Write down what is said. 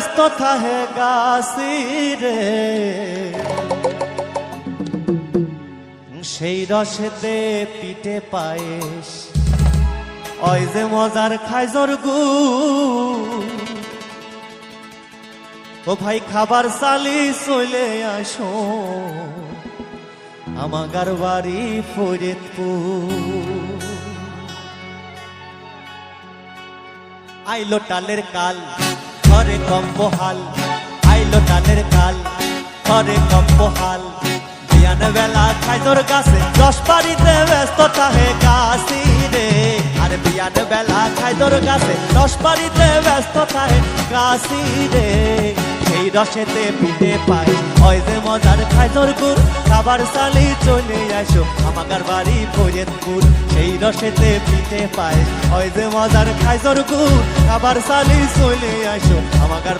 ব্যস্ত থাহে গাছি রে সেই রসেতে পিঠে পায়েস। ওই যে মজার খাইজর গু। ও ভাই, খাবার চালি চলে আসো। আমাগার বাড়ি ফরিদপুর। আইলো টালের কাল। ঘরে কম্বহাল আইলো টালের কাল ঘরে কম্বহাল বিয়ান বেলা খাইজোর গাছে দশ বাড়িতে ব্যস্ত তাহে গাছি রে। আর বিয়ান বেলা খাইজোর গাছে দশ বাড়িতে ব্যস্ত তাহে গাছি রে। সেই রসেতে পিঠে পাই ওই যে মজার খাইজোর গুড়, খাবার সালি চলে আসো আমাকার বাড়ি ফরিদপুর। সেই রসেতে পিঠে পায় ওই যে মজার খাইজর গুড় খাবার সালি চলে আসো আমাকার